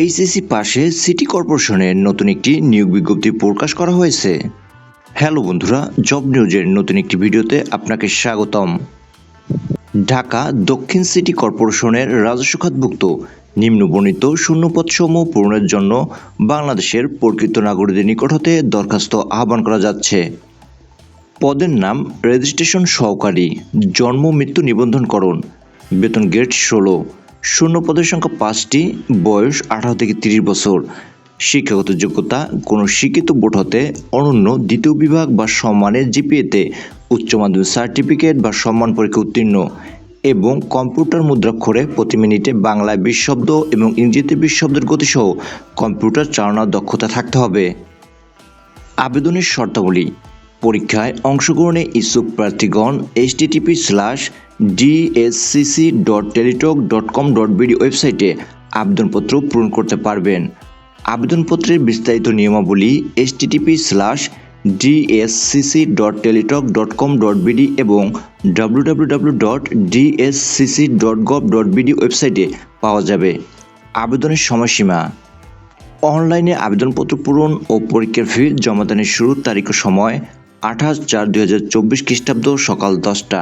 HSC পাশে city কর্পোরেশনের নতুন একটি নিয়োগ বিজ্ঞপ্তি প্রকাশ করা হয়েছে। হ্যালো বন্ধুরা, জব নিউজের নতুন একটি ভিডিওতে আপনাকে স্বাগতম। ঢাকা দক্ষিণ সিটি কর্পোরেশনের রাজস্ব খাতভুক্ত, নিম্নবর্ণিত শূন্যপদসমূহ পূরণের জন্য বাংলাদেশের প্রকৃত নাগরিকদের নিকট হতে দরখাস্ত আহ্বান করা যাচ্ছে। পদের নাম রেজিস্ট্রেশন সহকারী, জন্ম, মৃত্যু নিবন্ধনকরণ বেতন গেট ষোলো শূন্য পদের সংখ্যা পাঁচটি, বয়স আঠারো থেকে তিরিশ বছর। শিক্ষাগত যোগ্যতা, কোনো শিক্ষিত বোর্ড হতে অনন্য দ্বিতীয় বিভাগ বা সম্মানের জিপিএতে উচ্চ মাধ্যমিক সার্টিফিকেট বা সম্মান পরীক্ষা উত্তীর্ণ এবং কম্পিউটার মুদ্রাক্ষরে প্রতি মিনিটে বাংলায় বিশ শব্দ এবং ইংরেজিতে বিশ শব্দের গতিসহ কম্পিউটার চালানোর দক্ষতা থাকতে হবে। আবেদনের শর্তাবলী পরীক্ষায় অংশগ্রহণে ইচ্ছুক প্রার্থীগণ HTTP slash DSCC dot Teletalk dot com dot BD ওয়েবসাইটে আবেদনপত্র পূরণ করতে পারবেন। আবেদনপত্রের বিস্তারিত নিয়মাবলী HTTP slash DSCC dot Teletalk dot com dot BD এবং W W W dot DSCC dot gov dot BD ওয়েবসাইটে পাওয়া যাবে। আবেদনের সময়সীমা। অনলাইনে আবেদনপত্র পূরণ ও পরীক্ষার ফি জমাদানের শুরুর তারিখ ও সময় আঠাশ চার দুই হাজার চব্বিশ খ্রিস্টাব্দ সকাল দশটা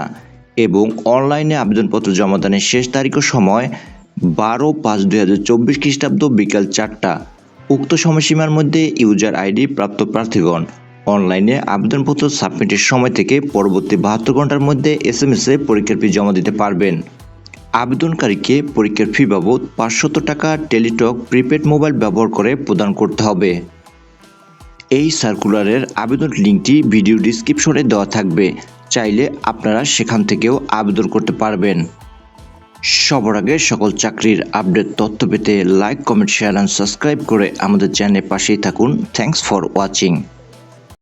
এবং অনলাইনে আবেদনপত্র জমা জমাদানের শেষ তারিখ সময় বারো পাঁচ দুই হাজার চব্বিশ খ্রিস্টাব্দ বিকাল চারটা। উক্ত সময়সীমার মধ্যে ইউজার আইডি প্রাপ্ত প্রার্থীগণ অনলাইনে আবেদনপত্র সাবমিটের সময় থেকে পরবর্তী বাহাত্তর ঘণ্টার মধ্যে এস এম এস পরীক্ষার ফি জমা দিতে পারবেন। আবেদনকারীকে পরীক্ষার ফি বাবদ পাঁচশত টাকা টেলিটক প্রিপেড মোবাইল ব্যবহার করে প্রদান করতে হবে। এই সার্কুলারের আবেদন লিঙ্কটি ভিডিও ডিসক্রিপশনে দেওয়া থাকবে। চাইলে আপনারা সেখান থেকেও আবেদন করতে পারবেন। সবার আগে সকল চাকরির আপডেট তথ্য পেতে like, comment, share and subscribe করে আমাদের চ্যানেলের পাশেই থাকুন। Thanks for watching